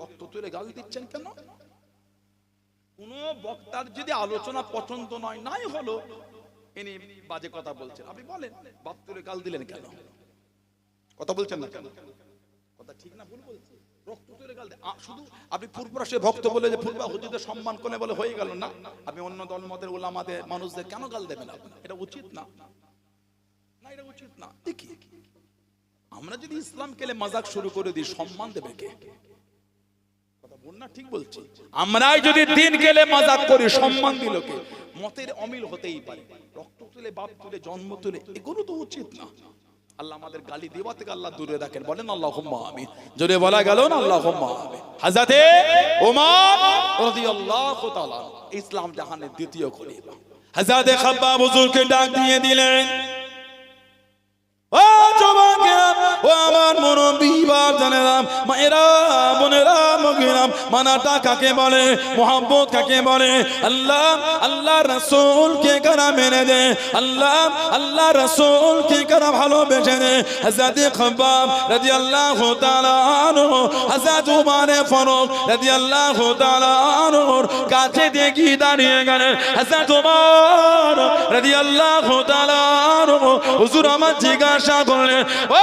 রক্ত তুলে গাল দিচ্ছেন কেন? কোন বক্তার যদি আলোচনা পছন্দ নয়, নাই হলো, ইনি বাজে কথা বলছেন। আপনি বলেন, বাপ তুলে গাল দিলেন কেন? কথা বলছেন না কেন? কথা ঠিক না, ভুল বলছি। রক্ত তুলে গাল শুধু আপনি ফুরফুরাসে ভক্ত বলে যে ফুরফুরা হুজুরদের সম্মান করে বলে গেল না। আপনি অন্য দল মতের ওলামাদের মানুষদের কেন গাল দেবেন আপনি? এটা উচিত না। না, এটা উচিত না। দেখি। আমরা যদি ইসলাম কেলে মাজাক শুরু করে দিই, সম্মান দেবে কে? আমরাই যদি দিন গেলে মাজাক করি, সম্মান দিল মতের অমিল হতেই পারে। রক্ত তুলে, বাপ তুলে, জন্ম তুলে, এগুলো তো উচিত না। আল্লাহ আমাদের গালি দেওয়া হাজাতে ইসলাম জাহানের দ্বিতীয় খলিফা। যুবকেরা ও আমার মুরব্বী বাপ জানেরাম মায়েরা, বোনেরা, মগিরাম, মানাটা কাকে বলে মোহাম্মত কাকে বলে? আল্লাহ আল্লাহ রসুল কে কারা মেনে দে? আল্লাহ আল্লাহ রসুল কে কারা ভালোবেসে দে? খাব্বাব রাদিয়াল্লাহু তাআলা আনহু হাজাত উমারে ফারুক তাআলা আনহুর কাছে দেখি দাঁড়িয়ে গেলেন হাজাত উমার তাআলা আনহু, হুজুর আমার জিজ্ঞাসা করলেন ও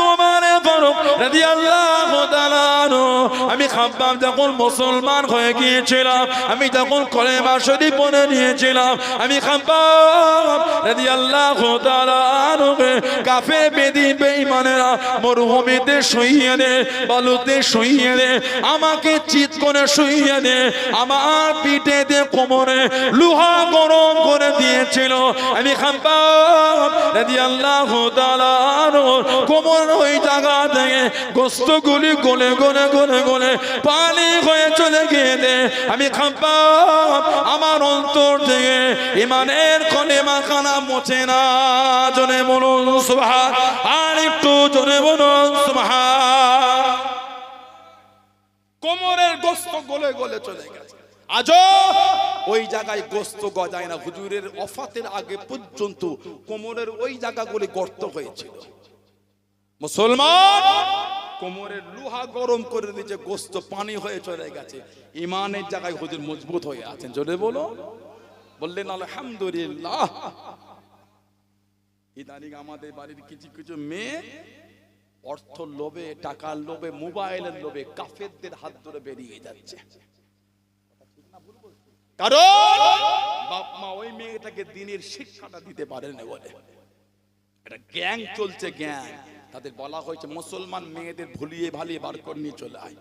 ফারুক রাদিয়াল্লাহু তাআলা আমি খাব্বাব যখন মুসলমান হয়ে গিয়েছিলাম, আমি যখন কলেমা শরীফ পড়ে নিয়েছিলাম। আমি খাব্বাব রাদিয়াল্লাহু তাআলা আনহু কাফের বেদিন বেঈমানেরা মরুভূমিতে শুইয়ে দে, বালুতে শুইয়ে দে, আমাকে চিত করে শুইয়ে দে, আমার পিঠে দে কোমরে লোহা গরম করে দিয়েছিল। আমি খাব্বাব রাদিয়াল্লাহু তাআলা আনহু কোমর ওই জায়গা থেকে গোস্তগুলি গলে গলে গলে গলে পানি হয়ে চলে গিয়ে আমি খাব্বাব আমার অন্তর থেকে ইমানের কলেমা খানা মোছে না। জনে বলুন, সুবহান। আর একটু জনে বলুন, সুবহান। কোমরের গোস্ত গলে গলে চলে গেছে। আজও ওই জায়গায় গোস্ত গজায় না। হুজুরের অফাতের আগে পর্যন্ত কোমরের ওই জায়গাগুলি গর্ত হয়েছিল। মুসলমান, কোমরের লোহা গরম করে দিয়েছে গোস্ত পানি হয়ে চলে গেছে। ইমানের জায়গায় হুজুর মজবুত হয়ে আছেন, জোরে বলো বললেন, আলহামদুলিল্লাহ। ইদানিং আমাদের বাড়ির কিছু কিছু মেয়ে অর্থ লোভে, টাকার লোভে, মোবাইলের লোভে কাফেরদের হাত ধরে বেরিয়ে যাচ্ছে। কারণ বাপ মা ওই মেয়েটাকে দিনের শিক্ষাটা দিতে পারেন বলে। একটা গ্যাং চলছে, গ্যাং। তাদের বলা হয়েছে, মুসলমান মেয়েদের ভুলিয়ে ভালিয়ে বার করে নিয়ে চলে আয়।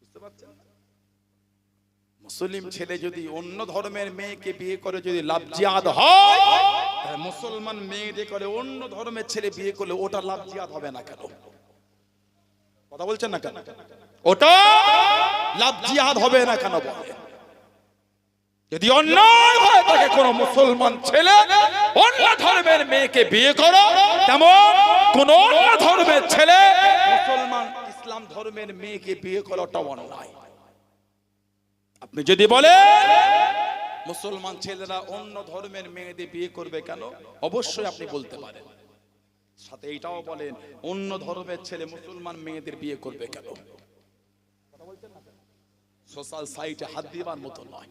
বুঝতে পারছেন? মুসলিম ছেলে যদি অন্য ধর্মের মেয়েকে বিয়ে করে, যদি লাভজিয়াদ হয় মুসলমান মেয়েদের করে অন্য ধর্মের ছেলে বিয়ে করলে ওটা লাভজিয়াদ হবে না কেন? কথা বলছেন না কেন? ওটা লাভজিয়াদ হবে না কেন বলে যদি অন্যায় হয়, তাকে কোন মুসলমান ছেলে অন্য ধর্মের মেয়েকে বিয়ে করো। তেমন কোন অন্য ধর্মের ছেলে মুসলমান ইসলাম ধর্মের মেয়েকে বিয়ে করাটা অন্যায়। আপনি যদি বলে মুসলমান ছেলেরা অন্য ধর্মের মেয়েদের বিয়ে করবে কেন? অবশ্যই আপনি বলতে পারেন। সাথে এটাও বলেন, অন্য ধর্মের ছেলে মুসলমান মেয়েদের বিয়ে করবে কেন? সোশ্যাল সাইটে হাত দিবার মতো নয়।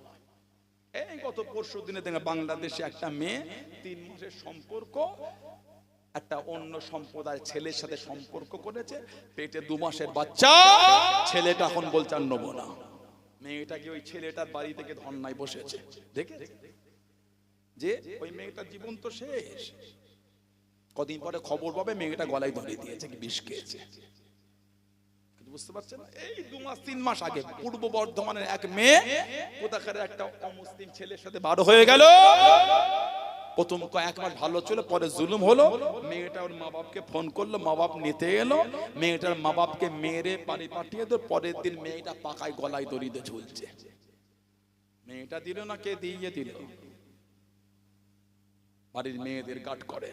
এই গত পরশু দিনে দেখে বাংলাদেশে একটা মেয়ে তিন মাসের সম্পর্ক, একটা অন্য সম্প্রদায়ের ছেলের সাথে সম্পর্ক করেছে, পেটে দু মাসের বাচ্চা, ছেলেটা এখন বলছে আর নেব না। মেয়েটা মেয়েটাকে ওই ছেলেটার বাড়ি থেকে ধর্নায় বসেছে? দেখে? যে ওই মেয়েটার জীবন তো শেষ। কদিন পরে খবর পাবে, মেয়েটা গলায় ধরে দিয়েছে কি বিষ খেয়েছে। বুঝতে পারছেন? এই দু মাস, তিন মাস আগে পূর্ব বর্ধমানের এক মেয়ে কোথাকার একটা অমুসলিম ছেলের সাথে বারো হয়ে গেল। প্রথম কয়েক মাস ভালো ছিল পরে জুলুম হলো। মেয়েটা ওর মা বাপকে ফোন করল মা বাপ নিতে এলো। মেয়েটার মা বাপকে মেরে বাড়ি পাঠিয়ে তো পরের দিন মেয়েটা পাকায় গলায় দড়িতে ঝুলছে। মেয়েটা দিল না, কে দিয়ে দিল? বাড়ির মেয়েদের গাট করে।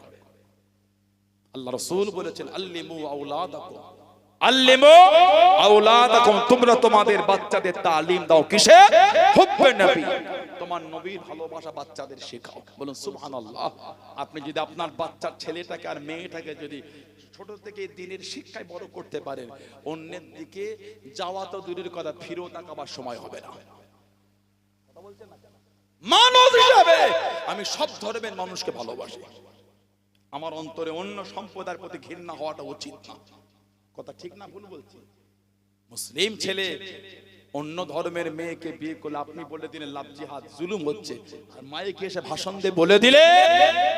আল্লাহ রসুল বলেছেন, আল্লিমু আউলাদাকুম আপনি যদি আপনার বাচ্চার ছেলেটাকে আর মেয়েটাকে যদি ছোট থেকে দিনের শিক্ষায় বড় করতে পারেন, অন্যের দিকে যাওয়া তো দূরের কথা ফিরেও তাকাবার সময় হবে না। হিসাবে আমি সব মানুষকে ভালোবাসি। আমার অন্তরে অন্য সম্প্রদায়ের প্রতি ঘৃণা হওয়াটা উচিত না। কথা ঠিক না ভুল বলছি। মুসলিম ছেলে, অন্য ধর্মের মেয়েকে বিয়ে করলে আপনি বলে দিলেন, লাভ জিহাদ, জুলুম হচ্ছে। আর মাইকে এসে ভাষণ দিয়ে বলে দিলে,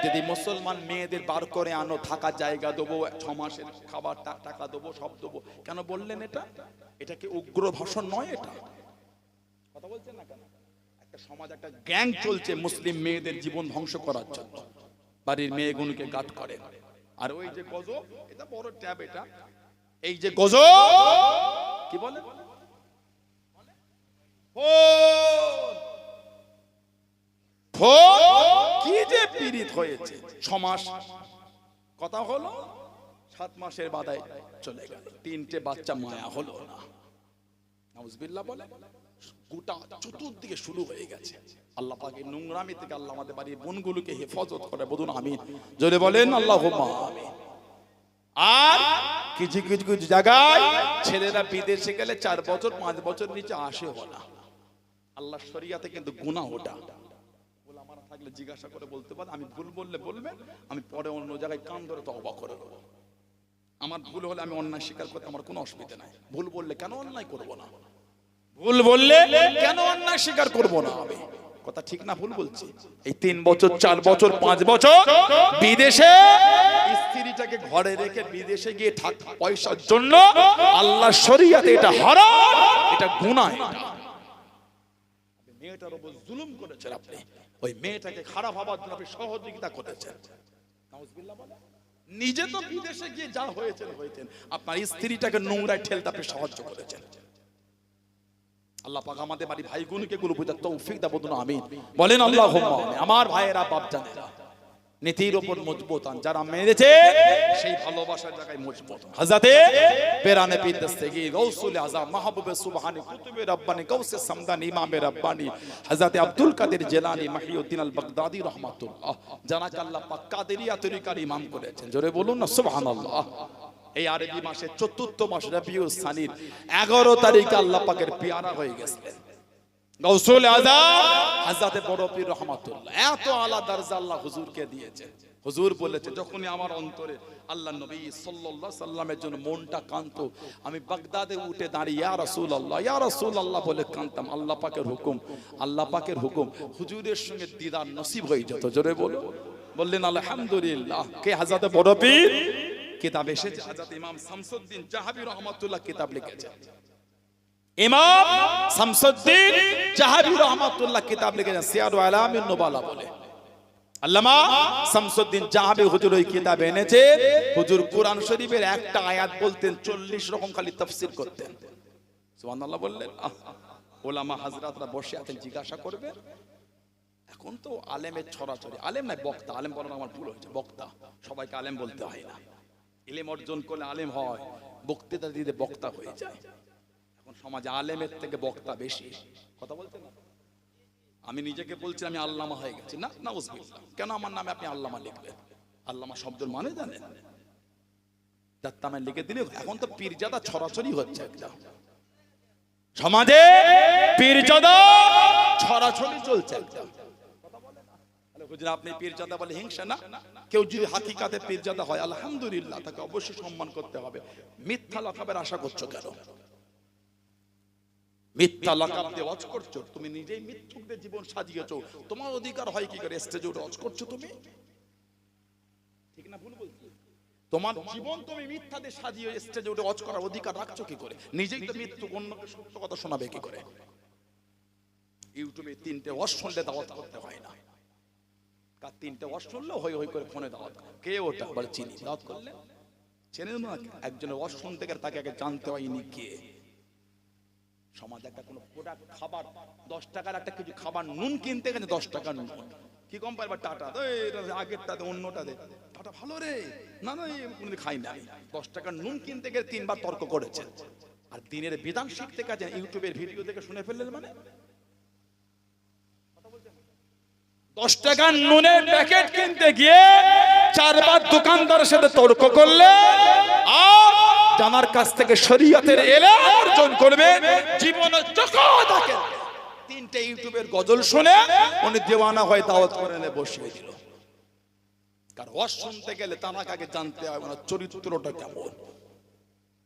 যদি মুসলমান মেয়েদের বার করে আনো থাকা জায়গা দেবো, ছ মাসের খাবার টাকা দেবো, সব দেবো। কেন বললেন এটা? এটা কি উগ্র ভাষণ নয় এটা? কথা বলছেন না কেন? একটা সমাজ, একটা গ্যাং চলছে মুসলিম মেয়েদের জীবন ধ্বংস করার জন্য। বাড়ির মেয়েগুলোকে গাট করে। আর ওই যে গজ এটা বড় ট্যাব এটা। এই যে গজ কি বলে? কি যে পীড়িত হয়েছে। ছমাস কথা হলো, সাত মাসের বাদায় চলে গেল। তিনটে বাচ্চা মায়া হলো না। নাউজুবিল্লাহ বলে, গোটা চতুর্দিকে শুরু হয়ে গেছে। আল্লাহ পাকে নোংরামি থেকে আল্লাহ আমাদের বাড়ির বোনগুলোকে হেফাজত করে। বলুন আমিন। জোরে বলেন আল্লাহ আমিন। আর কিছু কিছু কিছু জায়গায় ছেলেরা বিদেশে গেলে চার বছর, পাঁচ বছর নিচে আসে না। আল্লাহ শরিয়াতে কিন্তু গুনাহ ওটা। থাকলে জিজ্ঞাসা করে বলতে পারে, আমি ভুল বললে বলবেন, আমি পরে অন্য জায়গায় কান ধরে তো অবাক করে দেবো আমার ভুল হলে আমি অন্যায় স্বীকার করতে আমার কোনো অসুবিধা নাই। ভুল বললে কেন অন্যায় করব না? ভুল বললে কেন অন্যায় স্বীকার করব না আমি? কথা ঠিক না, ভুল বলছি। এই তিন বছর, চার বছর, পাঁচ বছর বিদেশে স্ত্রীটাকে ঘরে রেখে বিদেশে গিয়ে টাকা পয়সার জন্য আল্লাহ শরিয়াতে এটা হারাম এটা গুনাহ মেয়েটার উপর জুলুম করেছেন আপনি। ওই মেয়েটাকে খারাপ হবার জন্য আপনি সহযোগিতা করেছেন। নিজে তো বিদেশে গিয়ে যা হয়েছেন হয়েছেন। আপনার স্ত্রীটাকে নোংরায় ঠেলতে আপনি সাহায্য করেছেন। আল্লাহ পাক আমাদের বাড়ি ভাইগুলোকে গুলো বুঝার তৌফিক আমিন। বলেন আল্লাহ আমার ভাইয়েরা বাপ জানেরা নীতির উপর মজবুত। হন যারা মেরেছে সেই ভালোবাসার জায়গায় মজবুত। হন। হযরতে পেরানে পীর দস্তগি গৌসুল আযম মাহবুবে সুবহানি কুতুবে রব্বানি গৌসে সামদানি ইমামে রব্বানি হযরতে আব্দুল কাদের জিলানী মাহিউদ্দিন আল বাগদাদি রাহমাতুল্লাহ যারা আল্লাহ পাক কাদেরিয়া তরিকার ইমাম করেছেন। জোরে বলুন না সুবহানাল্লাহ। এই আরবি মাসের চতুর্থ মাস রবিউল সানির এগারো তারিখে আল্লাহ পাকের পেয়ারা হয়ে গেছিলেন গৌসুল আজম হাজরাতে বড় পীর রহমাতুল্লাহ। এত আলা দরজা আল্লাহ হুজুরকে দিয়েছে। হুজুর বলেছে যখনই আমার অন্তরে আল্লাহ নবী সাল্লাল্লাহু সাল্লামের জন্য মনটা কান্ত আমি বাগদাদে উঠে দাঁড়িয়ে ইয়া রাসূলুল্লাহ ইয়া রাসূলুল্লাহ বলে কাঁদতাম। আল্লাহ পাকের হুকুম আল্লাহ পাকের হুকুম হুজুরের সঙ্গে দিদার নসিব হয়ে যেত জোরে বলো বললেন আলহামদুলিল্লাহ। কে হাজরাতে বড় পীর? কিতাব এসেছে হাজরত ইমাম শামসুদ্দিন জাহাবি রহমাতুল্লাহ কিতাব লিখেছেন ইমাম শামসুদ্দিন জাহাবি রহমাতুল্লাহ কিতাব লিখেছেন সিয়ার আলামিন নুবালা বলে। আল্লামা শামসুদ্দিন জাহাবি হুজুর ওই কিতাব এনেছে হুজুর কোরআন শরীফের একটা আয়াত বলতেন চল্লিশ রকম খালি তাফসীর করতেন। সুবহানাল্লাহ বললেন আহ, ওলামা হাজরাতরা বসে আছেন জিজ্ঞাসা করবে। এখন তো আলেমের ছড়াছড়ি আলেম নাই বক্তা। আলেম বলার আমার ভুল হয়েছে বক্তা। সবাইকে আলেম বলতে হয় না। ইলেম অর্জন করলে আলেম হয় বক্তৃতা দিতে বক্তা হয়ে যায়। সমাজে আলেমের থেকে বক্তা বেশি। কথা বলতে না? আমি নিজেকে বলছি, আমি আল্লামা হয়ে গেছি। না না কেন আমার নামে আপনি আল্লামা লিখবেন আল্লামা শব্দের মানে জানেন? লিখে দিলে এখন তো পীরজাদা ছড়াছড়ি হচ্ছে সমাজে পীরজাদা ছড়াছড়ি চলছে আপনি পীরজাদা বলে হিংসা না? কেউ যদি হাকিকাতে পীরজাদা হয়, আলহামদুলিল্লাহ, তাকে অবশ্যই সম্মান করতে হবে। মিথ্যা লকাবের আশা করছ কেন? মিথ্যা করছ, তুমি নিজেই মিথ্যুকদের জীবন তোমার অধিকার হয় কি করে? করছ তুমি? তোমার উঠে করার অধিকার রাখছো কি করে? নিজেই তো মৃত্যু অন্যকে সত্য কথা শোনাবে কি করে? ইউটিউবে তিনটে ওয়াজ শুনলে দাওয়াত করতে হয় না। কার তিনটে ওয়াজ শুনলেও হই হই করে ফোনে দাওয়াত কে ওটা? বলে চিনি, দাওয়াত করলে? চেনে না একজনের ওয়াজ শুনতে গেলে তাকে আগে জানতে হয়নি কে। সমাজ একটা কোনো প্রোডাক্ট খাবার, দশ টাকার একটা কিছু খাবার নুন কিনতে গেলে দশ টাকা নুন। কি কোম্পানি বা টাটা। তো এটা আগেরটাতে অন্যটাতে টাটা, ভালো রে। না না কোনোদিন খাই না দশ টাকার নুন কিনতে গেলে তিনবার তর্ক করেছে। আর দিনের বিধান শিখতে কাজে ইউটিউবের ভিডিও দেখে শুনে ফেললেন মানে? দশ টাকার নুনের প্যাকেট কিনতে গিয়ে চারবার দোকানদারের সাথে তর্ক করলে, আর জানার কাছ থেকে শরীয়তের এলে অর্জন করবে, জীবনে চোখও থাকে। তিনটে ইউটিউবের গজল শুনে উনি দেওয়ানা হয়ে দাওয়াত করে এনে বসিয়ে দিল। কার ওয়াজ শুনতে গেলে আগে জানতে হবে ওনার চরিত্রটা কেমন।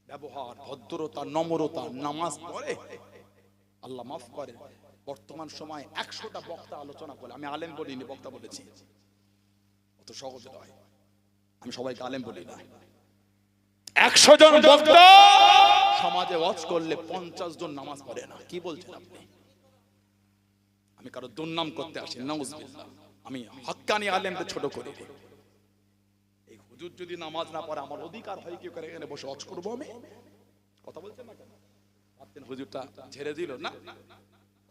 ব্যবহার, ভদ্রতা, নম্রতা, নামাজ পড়ে। আল্লাহ মাফ করে। বর্তমান সময় একশোটা বক্তা আলোচনা করে, আমি আলেম বলিনি, বক্তা বলেছি। অত সহজ নয়। আমি সবাইকে আলেম বলি না। একশো জন বক্তা সমাজে ওয়াজ করলে পঞ্চাশ জন নামাজ পড়ে না। কি বলছেন আপনি? আমি কারও দুর্নাম করতে আসি, নাউজবিল্লাহ। আমি হক্কানি আলেমদের ছোট করি। এই হুজুর যদি নামাজ না পড়ে, আমার অধিকার হয় কি করে? এখানে বসে ওয়াজ করব আমি? কথা বলছেন না কেন? ভাবছেন হুজুরটা ছেড়ে দিল না?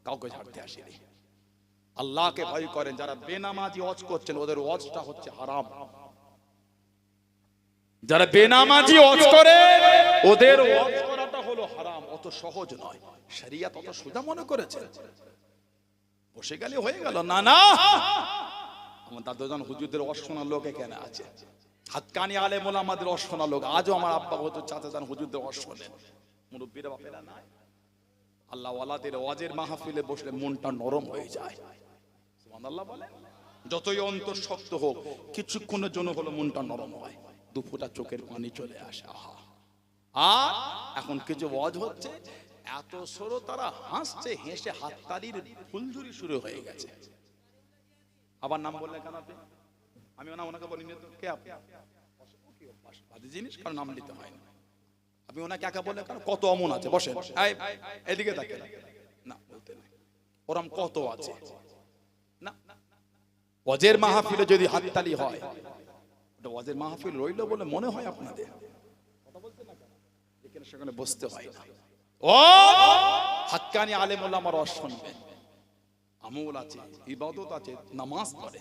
কাউকে ছাড়তে আসেনি। আল্লাহকে ভয় করেন, যারা বেনামাজি ওয়াজ করছেন, ওদের ওয়াজটা হচ্ছে হারাম। যারা বেনামাজি ওয়াজ করে, ওদের ওয়াজ করাটা হলো হারাম, অত সহজ নয়। শরিয়াত অত সোজা মনে করেছে। বসে গেলে হয়ে গেল। না না। আমার দাদুজন হুজুরদের অশোনা লোক এখানে আছে। হাক্কানি আলেম আমাদের অশোনা লোক। আজও আমার আব্বা হুজুর চাচা যান হুজুরদের অশোনেন মুরব্বীরা বাপেরা নাই। আল্লাহ ওয়ালাদের ওয়াজের মাহফিলে বসলে মনটা নরম হয়ে যায়। সুবহানাল্লাহ বলে? যতই অন্তর শক্ত হোক, কিছুক্ষণের জন্য হলো মনটা নরম হয়। দুফোটা চোখের পানি চলে আসে, আহা। আর এখন কিছু ওয়াজ হচ্ছে, এত সরো তারা হাসছে, হেসে হাততালির ফুলঝুরি শুরু হয়ে গেছে। আবার নাম বললেন কেন আপনি? আমি ওনা ওনাকে বলিনি কে আপনি? জিনিস কারণ নাম দিতে হয় না। আপনি ওনাকে একা বললেন কেন কত অমন আছে বসেন। এদিকে দেখেন না বলতে নেই। ওরম কত আছে? না অজের মাহফিলে যদি হাততালি হয়। ওটা অজের মাহফিল রইল বলে মনে হয় আপনাদের। কথা বলছেন না সেখানে বসতে হয় না। ও! হাক্কানি আলেমুল্লাহ আমার রস শুনবেন। আমল আছে ইবাদত আছে নামাজ পড়ে।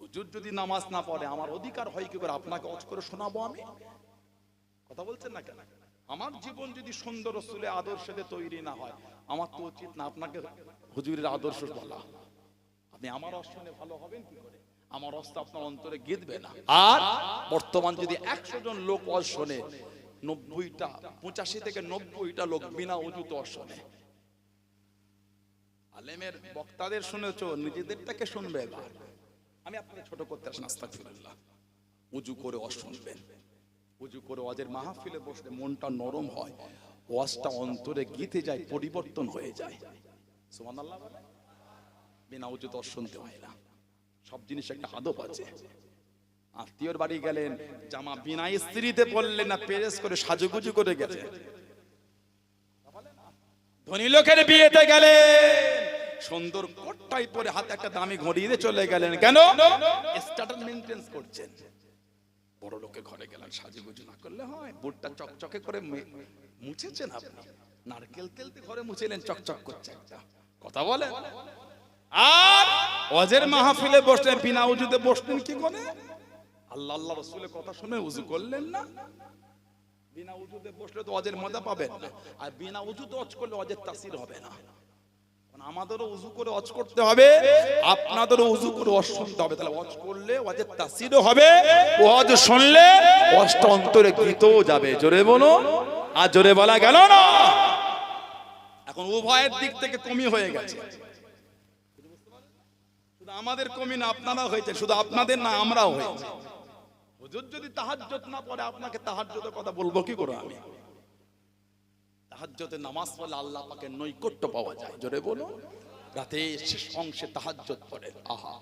হুজুর যদি নামাজ না পড়ে আমার অধিকার হয় কি করে? আপনাকে অজ করে শোনাবো আমি? কথা বলছেন না কেন? আমার জীবন যদি সুন্দর রসুলের আদর্শতে তৈরি না হয়, আমার তো উচিত না আপনাকে হুজুরের আদর্শ বলা। আপনি আমার অশ্বনে ভালো হবেন কি করে? আমার অস্ত্র আপনার অন্তরে গেঁথবে না। আর বর্তমান যদি একশো জন লোক অজ শোনে নব্বইটা, পঁচাশি থেকে নব্বইটা লোক বিনা উজুত শোনে আলেমের বক্তাদের শুনেছো, নিজেদেরটাকে শুনবে আমি আপনাকে ছোট করতে আসেন আস্তাগফিরুল্লাহ। উজু করে অজ শুনবেন উজু করে ওয়াজের মাহফিলে বসলে মনটা নরম হয় ওয়াজটা অন্তরে গীতে যায় পরিবর্তন হয়ে যায়। সুবহানাল্লাহ বলে? বিনা উজু তো শুনতে হয় না। সব জিনিস একটা আদব আছে। আত্মীয়র বাড়ি গেলেন জামা বিনা স্ত্রীতে পড়লেন না পেরেস করে সাজুগুজু করে গেছে। ধনী লোকের বিয়েতে গেলে সুন্দর কোটটাই পরে হাতে একটা দামি ঘড়ি দিয়ে চলে গেলেন। কেন? স্ট্যাটাস মেনটেন্স করছেন। বড় লোকের ঘরে গেলেন সাজুগুজু না করলে হয়, বুটটা চকচকে করে মুছেছেন আপনি। নারকেল তেল ঘরে মুছেলেন, চকচক করছে একটা। কথা বলে আর অজের মাহফিলে বসলেন, বিনা উজুতে বসলেন কি করে? আল্লাহ আল্লাহ রসুলের কথা শুনে উজু করলেন না। বিনা উজুতে বসলে তো অজের মজা পাবেন না। আর বিনা উজুতে অজ করলে অজের তাসির হবে না। আমাদেরও উজু করে অজ করতে হবে, আপনাদেরও উজু করে অজ শুনতে হবে। তাহলে অজ করলে অজের তাসিরও হবে অজ শুনলে অষ্ট অন্তরে গীতও যাবে। জোরে বলো, আর জোরে বলা গেল না। এখন উভয়ের দিক থেকে কমি হয়ে গেছে। শুধু আমাদের কমি না আপনারা হয়েছে শুধু আপনাদের না, আমরাও হয়েছে। হুজুর যদি তাহাজ্জত না পড়ে, আপনাকে তাহাজ্জতের কথা বলব কি করে আমি? তাহাজ্জতে নামাজ পড়লে আল্লাহ পাকে নৈকট্য পাওয়া যায়। জোরে বলো রাতে শেষ অংশে তাহাজ্জত পড়ে। আহা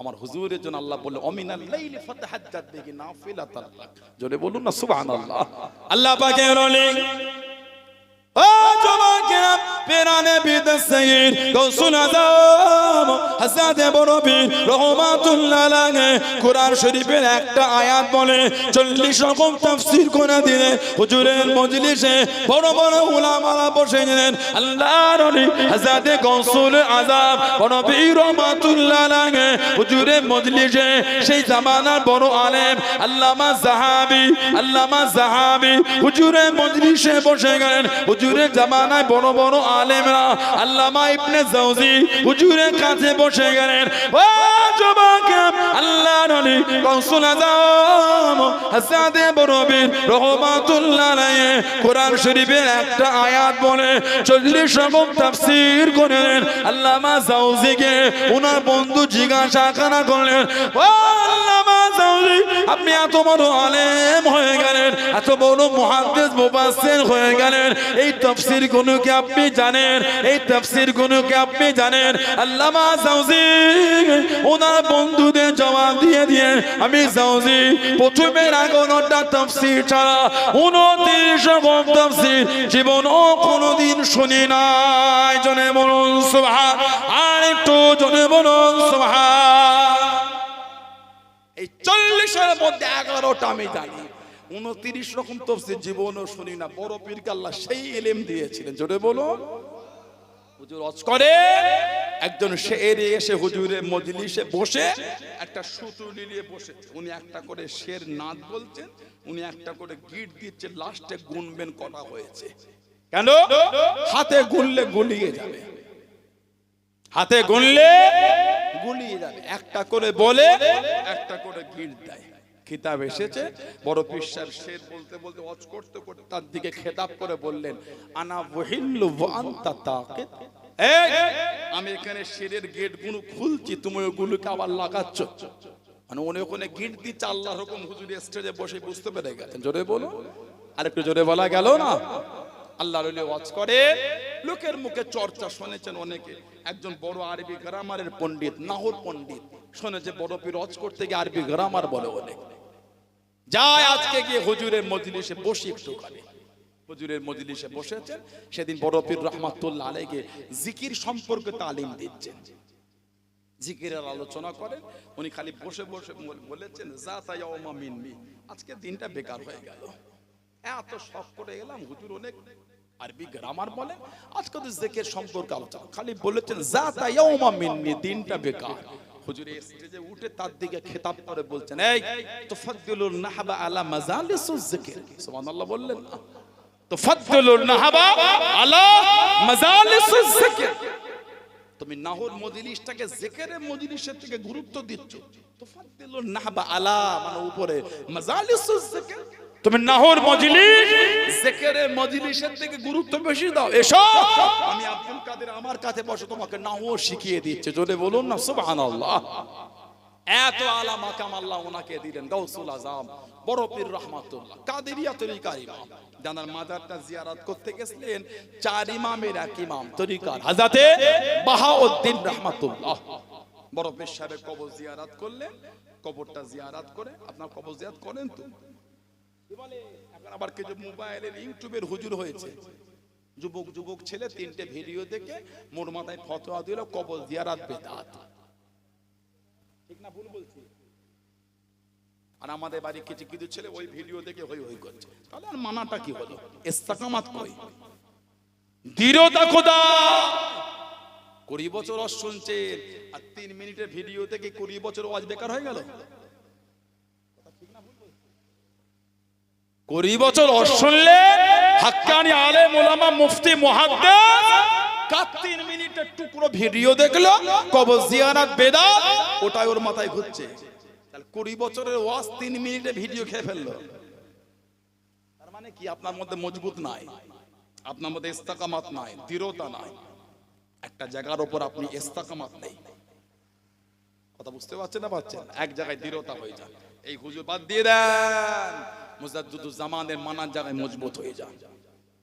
আমার হুজুরের জন্য আল্লাহ বলে অমিনাল লাইলি ফাতাহাজ্জাত বিহি নাফিলাতাল লাক। জোরে বলুন না সুবহানাল্লাহ। আল্লাহ পাকে বলেন ও যুবকেরা পেরানে বিদ সঈদ গৌসুল আজম হাসাতে বড় বীর রহমাতুল্লাহ আলাইহি কোরআন শরীফের একটা আয়াত বলে চল্লিশ রকম তাফসীর করে দিলে হুজুরের মজলিসে বড় বড় উলামারা বসে গেলেন। আল্লাহর হাসাতে গৌসুল আজম বড় বীর রহমাতুল্লাহ আলাইহি হুজুরের মজলিসে সেই জামানার বড় আলেম আল্লামা জাহাবি আল্লামা জাহাবি হুজুরের মজলিসে বসে গেলেন। হুজুরের জামানায় বড় বড় আলেমরা আল্লামা ইবনে জাওজি হুজুরের কাছে বসে গেলেন। ও আল্লাহ হাসাদে রহমাতুল্লাহ আলাইহি শরীফের একটা আয়াত বলে 40 রকম তাফসীর করেন। আল্লামা জাওজিকে ওনার বন্ধু জিজ্ঞাসা করা করলেন, ও জাওজি আপনি এত বড় আলেম হয়ে গেলেন, এত বড় মুহাদ্দিস, মুফাসসির হয়ে গেলেন, এই তফসিরগুলো কি আপনি জানেন? এই তফসিরগুলো কি আপনি জানেন? আল্লামা জাওজি ওনার বন্ধুদের জবাব দিয়ে দিয়ে আমি জাওজি প্রথমে আগনটা তাফসীর ছাড়া উনত্রিশ রকম তাফসীর জীবন ও কোনোদিন শুনি নাই। জনে বলুন, সুবহান আর একটু জনে বলুন এই চল্লিশের মধ্যে এগারোটা আমি জানি। উনত্রিশ রকম তফসির জীবনও শুনি না। বড় পীর কাল্লা সেই এলেম দিয়েছিলেন। জোরে বলুন। হুজুর অজ করে একজন শেরে এসে হুজুরের মজলিসে বসে একটা সুতুলি নিয়ে বসে। উনি একটা করে শের নাদ বলছেন উনি একটা করে গিট দিচ্ছে লাস্টে গুনবেন কটা হয়েছে। কেন? হাতে গুনলে গুলিয়ে যাবে। হাতে গুনলে গুলিয়ে যাবে একটা করে বলে একটা করে গিট দেয়। খিতাব এসেছে। বড় পিসার শের বলতে বলতে অজ করতে করতে তার দিকে খেতাব করে বললেন আনা বহিল্লু আনতা এই, আমি এখানে শেরের গেটগুলো খুলছি তুমি ওগুলোকে আবার লাগাচ্ছ। মানে উনি ওখানে গিট দিচ্ছে আল্লাহ রকম হুজুর স্টেজে বসে বুঝতে পেরে গেছেন জোরে বলো আরেকটু জোরে বলা গেল না? আল্লাহ ওয়াজ করে। লোকের মুখে চর্চা শুনেছেন অনেকে। একজন বড় আরবি গ্রামারের পণ্ডিত, নাহর পণ্ডিত শুনেছে বড় পীর ওয়াজ করতে গিয়ে আরবি গ্রামার বলে অনেক। যায় আজকে গিয়ে হুজুরের মজলিসে বসি একটুখানি। হুজুরের মজলিসে বসেছেন, সেদিন বড় পীর রহমাতুল্লাহ আলাইকে জিকির সম্পর্কে তালিম দিচ্ছেন। জিকিরের আলোচনা করেন, উনি খালি বসে বসে বল- বলেছেন জাতা ইয়াউমা মিননি। আজকে দিনটা বেকার হয়ে গেল। এত শখ করে গেলাম হুজুর অনেক আরবি গ্রামার বলে আজকে তো জিকির সম্পর্কে আলোচনা। খালি বলেছেন ইয়াউমা মিননি, দিনটা বেকার। স্টেজে উঠে তার দিকে খেতাব করে বলছেন, এই নাহবা আলা জিকির। সুবহানাল্লাহ বললেন না নাহবা আলা জিকির। তুমি নাহর মজলিসটাকে জেকেরের মজলিসের থেকে গুরুত্ব দিচ্ছ। তুফাদ্দিলুন নাহবা আলা মানে উপরে। মাজালিসুজ জিকির। তুমি নাহর মজলিস। জেকেরের মজলিসের থেকে গুরুত্ব বেশি দাও। এসো। আমি আব্দুল কাদের আমার কাছে তোমাকে নাহর শিখিয়ে দিচ্ছে। জোরে বলুন না, সুবহানাল্লাহ। এত আলা মাকাম আল্লাহ ওনাকে দিলেন, গাউসুল বড় পীর রহমাতুল্লাহ কাদেরিয়া তরিকার ইমাম জানার মাজারটা জিয়ারত করতে গেছিলেন চার ইমামের এক ইমাম তরিকার হাজাতে বাহাউদ্দিন রহমাতুল্লাহ। বড় পীর কবর জিয়ারত করলেন, কবরটা জিয়ারত করে, আপনার কবর জিয়ারত করেন তো? আবার কিছু মোবাইলের ইউটিউবের হুজুর হয়েছে। যুবক যুবক ছেলে তিনটে ভিডিও দেখে মোর মাথায় ফতোয়া দিল জিয়ারাত বেদাত ঠিক না ভুল বলছি? আর আমাদের বাড়ি কিছু কিছু ছেলে ওই ভিডিও দেখে হই হই করছে। তাহলে আর মানাটা কি হলো? কই দৃঢ়তা খোদা! কুড়ি বছর ওয়াজ শুনছেন আর তিন মিনিটের ভিডিও থেকে কুড়ি বছর ওয়াজ বেকার হয়ে গেল? কুড়ি বছর ওয়াজ শুনলে? হাক্কানি আলেম ওলামা মুফতি মুহাদ্দিস? কাত তিন মিনিটের টুকরো ভিডিও দেখল, কবর জিয়ারাত বেদাত, ওটাই ওর মাথায় ঘুরছে। তাহলে কুড়ি বছরের ওয়াজ তিন মিনিটে ভিডিও খেয়ে ফেলল। তার মানে কি? আপনার মধ্যে মজবুত নাই। আপনার মধ্যে ইস্তাকামাত নাই, দৃঢ়তা নাই। একটা জায়গার উপর আপনি ইস্তাকামাত নেই। কথা বুঝতে পারছেন না পাচ্ছেন এক জায়গায় দৃঢ়তা হয়ে যান এই হুজুর বাদ দিয়ে দেন। মুজাদ্দুদুজ জামানের মানার জায়গায় মজবুত হয়ে যান।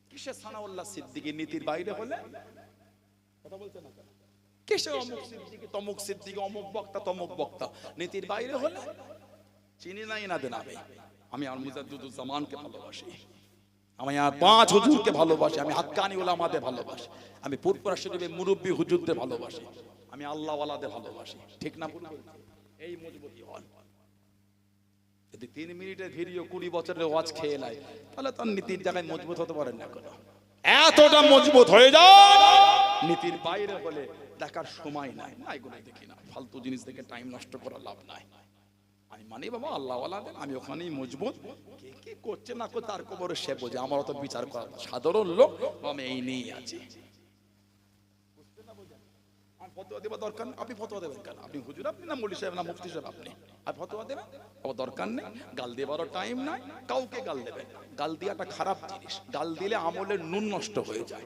কিসে সানাউল্লাহ সিদ্দিকী নীতির বাইরে হলে? কথা না সিদ্দিকী বক্তা, তমুক বক্তা? নীতির বাইরে চিনি নাই না আমি আর মুজাদ্দুদুজ জামানকে ভালোবাসি। আমি আর ভালোবাসি। আমি হাক্কানি ভালোবাসি। আমি ভালোবাসি। আমি ভালোবাসি। ঠিক না এই মজবুতি হন যদি তিন মিনিটের ভিডিও কুড়ি বছরের ওয়াজ খেয়ে নেয়, তাহলে তার নীতির জায়গায় মজবুত হতে পারেন না কোনো। এতটা মজবুত হয়ে যায় নীতির বাইরে হলে দেখার সময় নাই। না এগুলো দেখি না। ফালতু জিনিস দেখে টাইম নষ্ট করার লাভ নাই। আমি মানি, বাবা আল্লাহ আমি ওখানেই মজবুত। কে করছে না করছে তার কবরে সে বোঝে। আমার অত বিচার করা সাধারণ লোক, আমি এই নিয়েই আছি। ফতোয়া দেওয়া দরকার আপনি ফতোয়া দেবেন কেন? আপনি হুজুর, আপনি না মৌলী সাহেব, না মুফতি সাহেব, আপনি। আর ফতোয়া দেবেন? আমার দরকার নেই। গাল দেবারও টাইম নাই। কাউকে গাল দেবেন গাল দেওয়াটা খারাপ জিনিস। গাল দিলে আমলের নুন নষ্ট হয়ে যায়।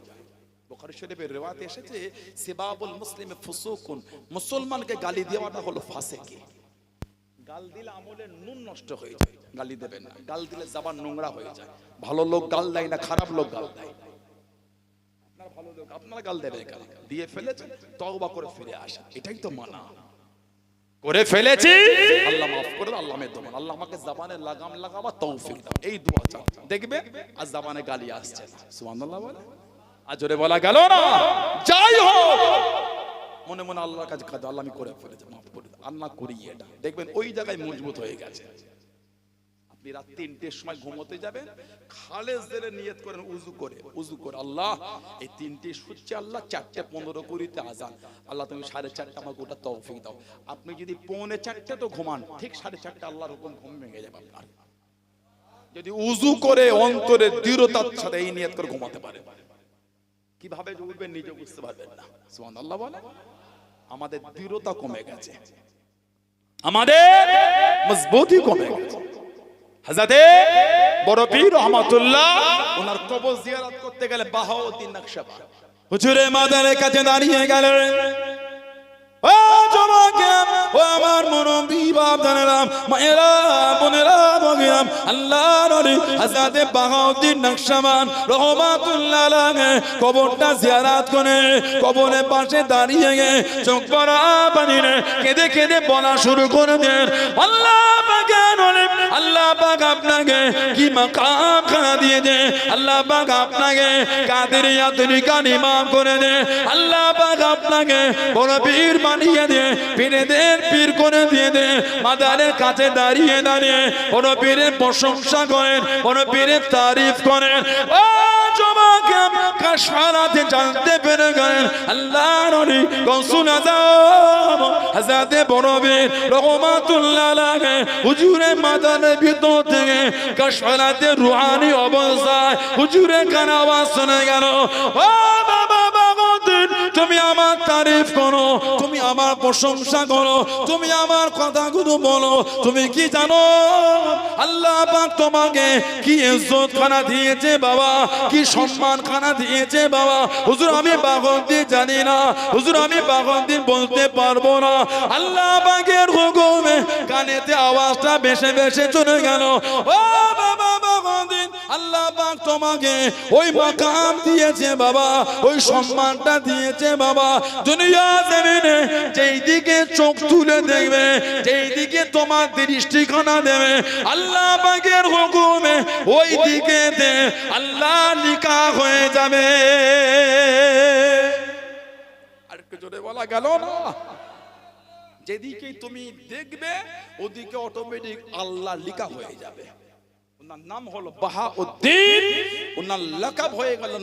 বুখারী শরীফের রেওয়াত এসেছে, সিবাবুল মুসলিমে ফুসুকুন। মুসলমানকে গালি দেওয়াটা হলো ফাসেকি। গাল দিলে আমলের নুন নষ্ট হয়ে যায়। গালি দেবেন না। গাল দিলে জাবান নোংরা হয়ে যায়। ভালো লোক গাল দেয় না, খারাপ লোক গাল দেয় আপনার গাল দিয়ে ফেলেছেন, তওবা করে ফিরে আসা এটাই তো মানা। করে ফেলেছি? আল্লাহ মাফ করে আল্লাহ মেদ দেবেন আল্লাহ আমাকে লাগাম লাগাবা তৌফিক দাও। এই দোয়া দেখবে? আর গালি আসছে সুবহানাল্লাহ বলে? আর জোরে বলা গেল না? যাই হোক। মনে মনে আল্লাহর কাছে আল্লাহ আমি করে ফেলেছি, মাফ করে আল্লাহ করিয়ে এটা। দেখবেন ওই জায়গায় মজবুত হয়ে গেছে। আপনি তিনটের সময় ঘুমোতে যাবেন। খালেজ দিলে নিয়ত করেন উজু করে উজু করে। আল্লাহ, এই তিনটে আল্লাহ চারটে পনেরো কুড়িতে আজান। আল্লাহ তুমি সাড়ে চারটে আমাকে ওটা তৌফিক দাও। আপনি যদি পৌনে চারটে তো ঘুমান, ঠিক সাড়ে চারটে আল্লাহর হুকুম ঘুম ভেঙে যাবে আপনার। যদি উজু করে অন্তরে দৃঢ়তার সাথে এই নিয়ত করে ঘুমাতে পারে। কীভাবে উঠবেন নিজে বুঝতে পারবেন না। সুবহান আল্লাহ বলে আমাদের দৃঢ়তা কমে গেছে। আমাদের মজবুতি কমে গেছে। হাজাতে বড় পীর রহমাতুল্লাহ ওনার কবর জিয়ারত করতে গেলে বাহাউদ্দিন নকশাবা হুজুরে মাদারের কাছে দাঁড়িয়ে গেলেন। ও জমাকে করে কবরের পাশে দাঁড়িয়ে গে চোখ পড়া কেঁদে বলা শুরু করে দেন। আল্লাহ পাকের নবী, আল্লাহ পাক আপনাকে কি মাকাম দিয়ে দে। আল্লাহ পাক আপনাকে কাদের ইয়াতরিকা নিমাম করে দে। আল্লাহ পাক আপনাকে বড় পীর বানিয়ে দে। পীরদের পীর করে দিয়ে দে। মাদারের কাছে দাঁড়িয়ে দাঁড়িয়ে বড় পীরের প্রশংসা করেন, বড় পীরের তারিফ করেন। ও জমাকে কাশফারাতে জানতে পেরে হাজাতে বড়বে রহমাতুল্লাহ লাগে হুজুরে মাদানের ভিতর থেকে কাশফারাতে রুহানি অবস্থায় হুজুরে কানা আওয়াজ শোনা গেল, ও তুমি আমার তারিফ করো, তুমি আমার প্রশংসা করো, তুমি আমার কথাগুলো বলো, তুমি কি জানো? আল্লাহ তোমাকে কি খানা দিয়েছে বাবা? কি সম্মান খানা দিয়েছে বাবা? হুজুর, আমি বাগন্দি জানি না। হুজুর, আমি বাগন্দি বলতে পারব না। আল্লাহ পাকের হুকুমে কানেতে আওয়াজটা বেশে বেশে চলে গেল। ও আল্লাহ পাক তোমাকে ওই মাকাম দিয়েছে বাবা, ওই সম্মানটা দিয়েছে বাবা। দুনিয়া যেই দিকে চোখ তুলে দেখবে যেই দিকে তোমার দৃষ্টিখানা দেবে, আল্লাহ পাকের হুকুমে ওই দিকে দে, আল্লাহ লিখা হয়ে যাবে। বলা গেল না? যেদিকে তুমি দেখবে, ওদিকে অটোমেটিক আল্লাহ লিখা হয়ে যাবে। নাম হলো বাহাউদ্দিন। ওনার লাকাব হয়ে গেল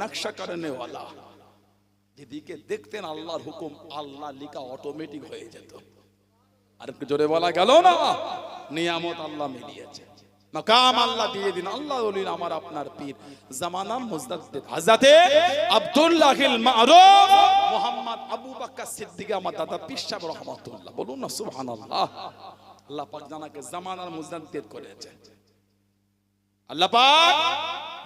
নকশা করনে ওয়ালা যেদিকে দেখতেন আল্লাহর হুকুম, আল্লাহ লিখা অটোমেটিক হয়ে যেত। আর জোরে বলা গেল না? নিয়ামত আল্লাহ মিলিয়েছে। মাকাম আল্লাহ দিয়ে দিন। আল্লাহ বলিন আমার আপনার পীর। জামানার মুজদাদ্দিদ হযরতে আব্দুল্লাহিল মারুফ, মুহাম্মদ আবু বকর সিদ্দিক, আমার দাদা পীর সাহেব রহমাতুল্লাহ। বলুন না, সুবহানাল্লাহ। আল্লাহ পাক জানাকে জামানার মুজদাদ্দিদ করেছে। আল্লাহ পাক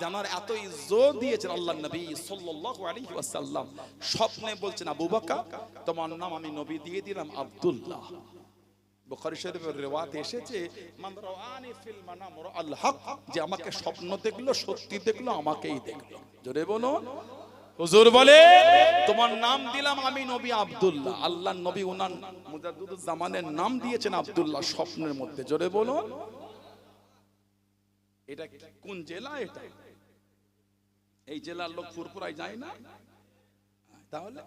জানার এত ইজ্জত দিয়েছেন আল্লাহ নবী সাল্লাল্লাহু আলাইহি ওয়াসাল্লাম। স্বপ্নে বলছেন আবু বকর তোমার নাম আমি নবী দিয়ে দিলাম আব্দুল্লাহ। বুখারী শরীফের রিওয়ায়াত এসেছে মান রাআনি ফিল মানাম রাআল হক যে আমাকে স্বপ্ন দেখল সত্যি দেখল আমাকেই দেখল। জোরে বলো। হুজুর বলে তোমার নাম দিলাম আমি নবী আব্দুল্লাহ। আল্লাহ নবী ওনার মুজাদ্দিদুজ জামানের নাম দিয়েছেন আব্দুল্লাহ স্বপ্নের মধ্যে। জোরে বলো। এটা কোন জেলা এটা? এই জেলার লোক ফুরফুরায় যায় না? তাহলে